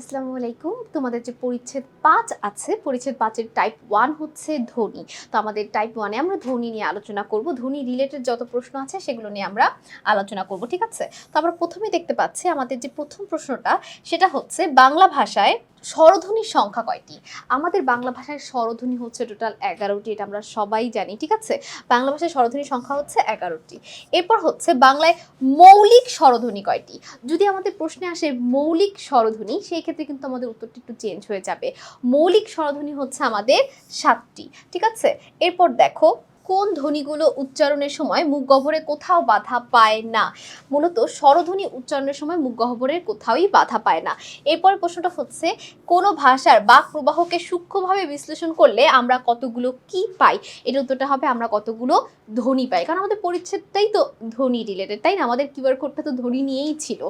আসসালামু আলাইকুম। তোমাদের যে পরিচ্ছেদ পাঁচ আছে, পরিচ্ছেদ পাঁচের টাইপ ওয়ান হচ্ছে ধ্বনি। তো আমাদের টাইপ ওয়ানে আমরা ধ্বনি নিয়ে আলোচনা করব। ধ্বনি রিলেটেড যত প্রশ্ন আছে সেগুলো নিয়ে আমরা আলোচনা করব, ঠিক আছে? তো আমরা প্রথমেই দেখতে পাচ্ছি আমাদের যে প্রথম প্রশ্নটা, সেটা হচ্ছে বাংলা ভাষায় স্বরধ্বনির সংখ্যা কয়টি? আমাদের বাংলা ভাষায় স্বরধ্বনি হচ্ছে টোটাল এগারোটি, এটা আমরা সবাই জানি, ঠিক আছে? বাংলা ভাষায় স্বরধ্বনির সংখ্যা হচ্ছে এগারোটি। এরপর হচ্ছে বাংলায় মৌলিক স্বরধ্বনি কয়টি? যদি আমাদের প্রশ্নে আসে মৌলিক স্বরধ্বনি, সেই ক্ষেত্রে কিন্তু আমাদের উত্তরটি একটু চেঞ্জ হয়ে যাবে। মৌলিক স্বরধ্বনি হচ্ছে আমাদের সাতটি, ঠিক আছে? এরপর দেখো কোন ধ্বনিগুলো উচ্চারণের সময় মুখ গহ্বরে কোথাও বাধা পায় না? মূলত স্বরধ্বনি উচ্চারণের সময় মুখ গহ্বরের কোথাওই বাধা পায় না। এরপর প্রশ্নটা হচ্ছে, কোনো ভাষার বাক প্রবাহকে সূক্ষ্মভাবে বিশ্লেষণ করলে আমরা কতগুলো কি পাই? এর উত্তরটা হবে, আমরা কতগুলো ধ্বনি পাই। কারণ আমাদের পরিচ্ছেদটাই তো ধ্বনি রিলেটেড তাই না? আমাদের কিউআর কোডটা তো ধ্বনি নিয়েই ছিল।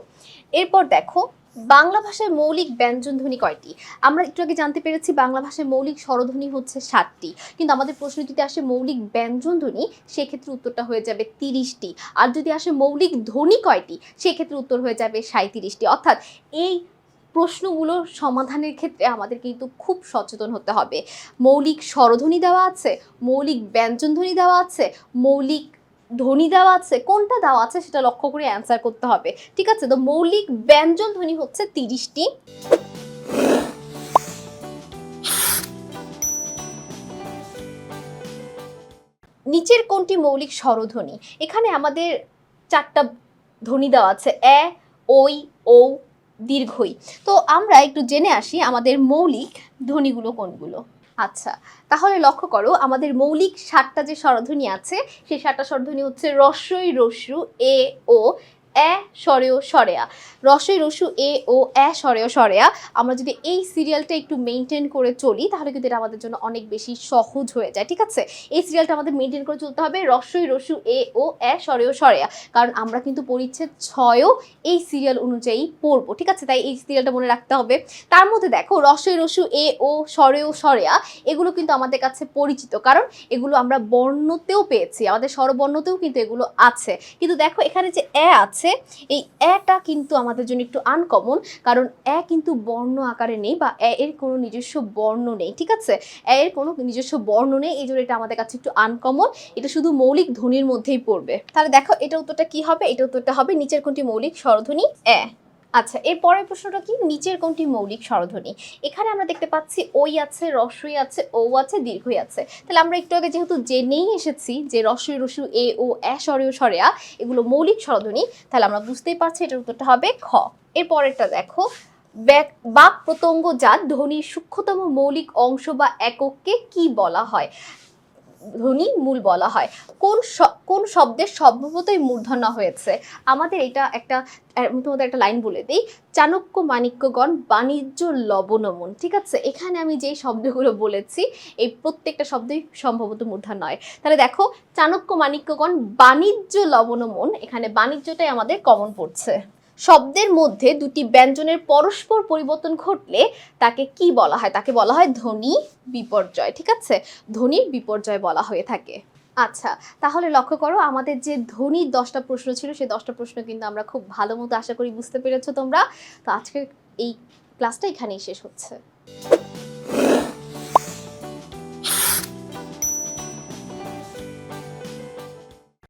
এরপর দেখো বাংলা ভাষায় মৌলিক ব্যঞ্জন ধ্বনি কয়টি? আমরা একটু আগে জানতে পেরেছি বাংলা ভাষায় মৌলিক স্বরধ্বনি হচ্ছে সাতটি। কিন্তু আমাদের প্রশ্ন যদি আসে মৌলিক ব্যঞ্জন ধ্বনি সেক্ষেত্রে উত্তরটা হয়ে যাবে তিরিশটি। আর যদি আসে মৌলিক ধ্বনি কয়টি, সেক্ষেত্রে উত্তর হয়ে যাবে সাঁত্রিশটি অর্থাৎ এই প্রশ্নগুলোর সমাধানের ক্ষেত্রে আমাদের কিন্তু খুব সচেতন হতে হবে। মৌলিক স্বরধ্বনি দেওয়া আছে, মৌলিক ব্যঞ্জন ধ্বনি দেওয়া আছে, মৌলিক ধ্বনি দেওয়া আছে, কোনটা দেওয়া আছে সেটা লক্ষ্য করে অ্যান্সার করতে হবে। ঠিক আছে তো মৌলিক ব্যঞ্জন ধ্বনি হচ্ছে তিরিশটি। নিচের কোনটি মৌলিক স্বরধ্বনি? এখানে আমাদের চারটা ধ্বনি দেওয়া আছে, এ, ওই ও দীর্ঘই। তো আমরা একটু জেনে আসি আমাদের মৌলিক ধ্বনিগুলো কোনগুলো। আচ্ছা তাহলে লক্ষ্য করো, আমাদের মৌলিক সাতটা যে স্বরধ্বনি আছে, সেই সাতটা স্বরধ্বনি হচ্ছে রস্বই রস্যু, এ, ও। এ স্বরেও স্বরেয়া রসই রসু এ, ও, এ স্বরেও স্বরেয়া আমরা যদি এই সিরিয়ালটা একটু মেনটেন করে চলি, তাহলে কিন্তু এটা আমাদের জন্য অনেক বেশি সহজ হয়ে যায়, ঠিক আছে? এই সিরিয়ালটা আমাদের মেনটেন করে চলতে হবে, রসই রসু এ, ও, এ স্বরেও স্বরেয়া কারণ আমরা কিন্তু পরিচ্ছেদ ছয়ও এই সিরিয়াল অনুযায়ী পড়ব, ঠিক আছে? তাই এই সিরিয়ালটা মনে রাখতে হবে। তার মধ্যে দেখো, রসই রসু এ, ও স্বরেও স্বরেয়া এগুলো কিন্তু আমাদের কাছে পরিচিত। কারণ এগুলো আমরা বর্ণতেও পেয়েছি, আমাদের স্বরবর্ণতেও কিন্তু এগুলো আছে। কিন্তু দেখো, এখানে যে এ আছে এই এটা কিন্তু আমাদের জন্য একটু আনকমন কারণ এ কিন্তু বর্ণ আকারে নেই বা এ এর কোনো নিজস্ব বর্ণ নেই, ঠিক আছে? এ এর কোনো নিজস্ব বর্ণ নেই, এই জন্য এটা আমাদের কাছে একটু আনকমন এটা শুধু মৌলিক ধ্বনির মধ্যেই পড়বে। তাহলে দেখো, এটা উত্তরটা কি হবে? এটা উত্তরটা হবে নিচের কোনটি মৌলিক স্বরধ্বনি? এ। আচ্ছা এর পরের প্রশ্নটা কি? নিচের কোনটি মৌলিক স্বরধ্বনি? এখানে আমরা দেখতে পাচ্ছি ওই আছে রস্বই আছে ও আছে, দীর্ঘই আছে। তাহলে আমরা একটু আগে যেহেতু জেনেই এসেছি যে রস্বই রসু এ ও এ স্বরেও স্বরেয়া এগুলো মৌলিক স্বরধ্বনি, তাহলে আমরা বুঝতেই পারছি এটার উত্তরটা হবে খ। এর পরেরটা দেখো বাক প্রত্যঙ্গ জাত ধ্বনির সূক্ষ্মতম মৌলিক অংশ বা একককে কি বলা হয়? ধ্বনি মূল বলা হয়। কোন কোন শব্দের সম্ভবতই মূর্ধন্য হয়েছে? আমাদের এটা একটা তোমাদের একটা লাইন বলে দিই। চাণক্য মাণিক্যগণ বাণিজ্য লবণমন, ঠিক আছে? এখানে আমি যেই শব্দগুলো বলেছি, এই প্রত্যেকটা শব্দই সম্ভবত মূর্ধন্য নয় তাহলে দেখো, চাণক্য মাণিক্যগণ বাণিজ্য লবণমন, এখানে বাণিজ্যটাই আমাদের কমন পড়ছে। শব্দের মধ্যে দুটি ব্যঞ্জনের পরস্পর পরিবর্তন ঘটলে তাকে কি বলা হয়? তাকে বলা হয় ধ্বনি বিপর্যয়, ঠিক আছে? ধ্বনির বিপর্যয় বলা হয়ে থাকে। আচ্ছা তাহলে লক্ষ্য করো আমাদের যে ধ্বনির দশটা প্রশ্ন ছিল, সেই দশটা প্রশ্ন কিন্তু আমরা খুব ভালো মতো আশা করি বুঝতে পেরেছ তোমরা। তো আজকের এই ক্লাসটা এখানেই শেষ হচ্ছে।